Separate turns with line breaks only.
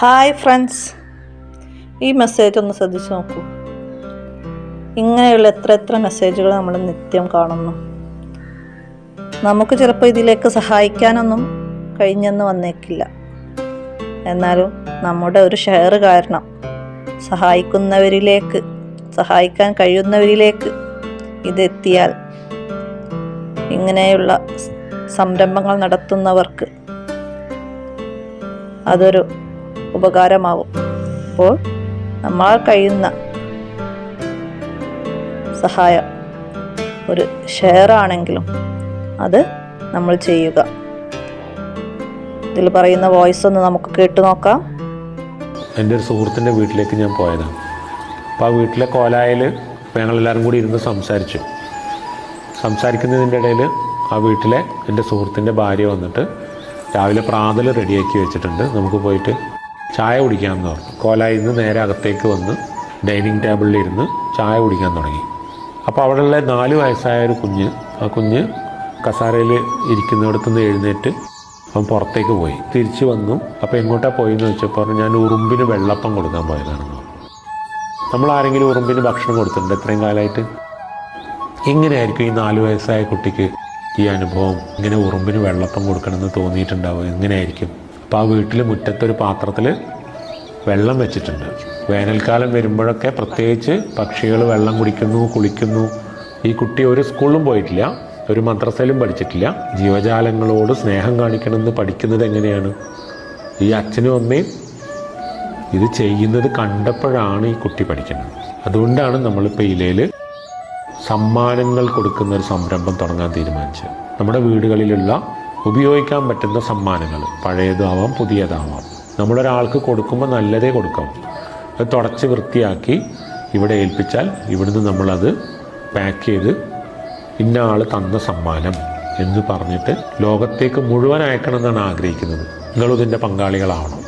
Hi friends ഈ message ഒന്ന് ശ്രദ്ധിച്ച് നോക്കൂ. ഇങ്ങനെയുള്ള എത്ര എത്ര മെസ്സേജുകൾ നമ്മൾ നിത്യം കാണുന്നു. നമുക്ക് ചിലപ്പോൾ ഇതിലേക്ക് സഹായിക്കാനൊന്നും കഴിഞ്ഞെന്ന് വന്നേക്കില്ല. എന്നാലും നമ്മുടെ ഒരു ഷെയർ കാരണം സഹായിക്കുന്നവരിലേക്ക് സഹായിക്കാൻ കഴിയുന്നവരിലേക്ക് ഇതെത്തിയാൽ ഇങ്ങനെയുള്ള സംരംഭങ്ങൾ നടത്തുന്നവർക്ക് അതൊരു ഉപകാരമാവും. അപ്പോൾ നമ്മൾ കഴിയുന്ന സഹായം ഒരു ഷെയർ ആണെങ്കിലും അത് നമ്മൾ ചെയ്യുക. ഇതിൽ പറയുന്ന വോയിസ് ഒന്ന് നമുക്ക് കേട്ടു നോക്കാം.
എന്റെ ഒരു സുഹൃത്തിന്റെ വീട്ടിലേക്ക് ഞാൻ പോയതാണ്. അപ്പോൾ ആ വീട്ടിലെ കോലായിൽ ഞങ്ങളെല്ലാവരും കൂടി ഇരുന്ന് സംസാരിച്ചു. സംസാരിക്കുന്നതിന്റെ ഇടയിൽ ആ വീട്ടിലെ എന്റെ സുഹൃത്തിന്റെ ഭാര്യ വന്നിട്ട് രാവിലെ പ്രാതൽ റെഡിയാക്കി വെച്ചിട്ടുണ്ട്. നമുക്ക് പോയിട്ട് ചായ കുടിക്കാമെന്ന് പറഞ്ഞു കോലായിൽ നിന്ന് നേരെ അകത്തേക്ക് വന്ന് ഡൈനിങ് ടേബിളിൽ ഇരുന്ന് ചായ കുടിക്കാൻ തുടങ്ങി. അപ്പോൾ അവിടെയുള്ള നാല് വയസ്സായ ഒരു കുഞ്ഞ് ആ കുഞ്ഞ് കസാരയിൽ ഇരിക്കുന്നിടത്തു നിന്ന് എഴുന്നേറ്റ് അവൻ പുറത്തേക്ക് പോയി. തിരിച്ചു വന്നു. അപ്പോൾ എങ്ങോട്ടാ പോയെന്ന് വെച്ചപ്പോൾ ഞാൻ ഉറുമ്പിന് വെള്ളപ്പം കൊടുക്കാൻ പോയതാണെന്ന് നമ്മൾ ആരെങ്കിലും ഉറുമ്പിന് ഭക്ഷണം കൊടുത്തിട്ടുണ്ട് ഇത്രയും കാലമായിട്ട്? എങ്ങനെയായിരിക്കും ഈ നാല് വയസ്സായ കുട്ടിക്ക് ഈ അനുഭവം? ഇങ്ങനെ ഉറുമ്പിന് വെള്ളപ്പം കൊടുക്കണമെന്ന് തോന്നിയിട്ടുണ്ടാവും എങ്ങനെയായിരിക്കും? അപ്പോൾ ആ വീട്ടിൽ മുറ്റത്തൊരു പാത്രത്തിൽ വെള്ളം വെച്ചിട്ടുണ്ട്. വേനൽക്കാലം വരുമ്പോഴൊക്കെ പ്രത്യേകിച്ച് പക്ഷികൾ വെള്ളം കുടിക്കുന്നു കുളിക്കുന്നു. ഈ കുട്ടി ഒരു സ്കൂളിലും പോയിട്ടില്ല ഒരു മദ്രസയിലും പഠിച്ചിട്ടില്ല. ജീവജാലങ്ങളോട് സ്നേഹം കാണിക്കണമെന്ന് പഠിക്കുന്നത് എങ്ങനെയാണ്? ഈ അച്ഛനും അമ്മയും ഇത് ചെയ്യുന്നത് കണ്ടപ്പോഴാണ് ഈ കുട്ടി പഠിക്കുന്നത്. അതുകൊണ്ടാണ് നമ്മളിപ്പോൾ ഇലയിൽ സമ്മാനങ്ങൾ കൊടുക്കുന്ന ഒരു സംരംഭം തുടങ്ങാൻ തീരുമാനിച്ചത്. നമ്മുടെ വീടുകളിലുള്ള ഉപയോഗിക്കാൻ പറ്റുന്ന സമ്മാനങ്ങൾ. പഴയതാവാം പുതിയതാവാം. നമ്മളൊരാൾക്ക് കൊടുക്കുമ്പോൾ നല്ലതേ കൊടുക്കാം. അത് തുടച്ച് വൃത്തിയാക്കി ഇവിടെ ഏൽപ്പിച്ചാൽ ഇവിടുന്ന് നമ്മളത് പാക്ക് ചെയ്ത് ഇന്ന ആൾ തന്ന സമ്മാനം എന്ന് പറഞ്ഞിട്ട് ലോകത്തേക്ക് മുഴുവൻ അയക്കണം എന്നാണ് ആഗ്രഹിക്കുന്നത് നിങ്ങളിതിന്റെ പങ്കാളികളാവണം.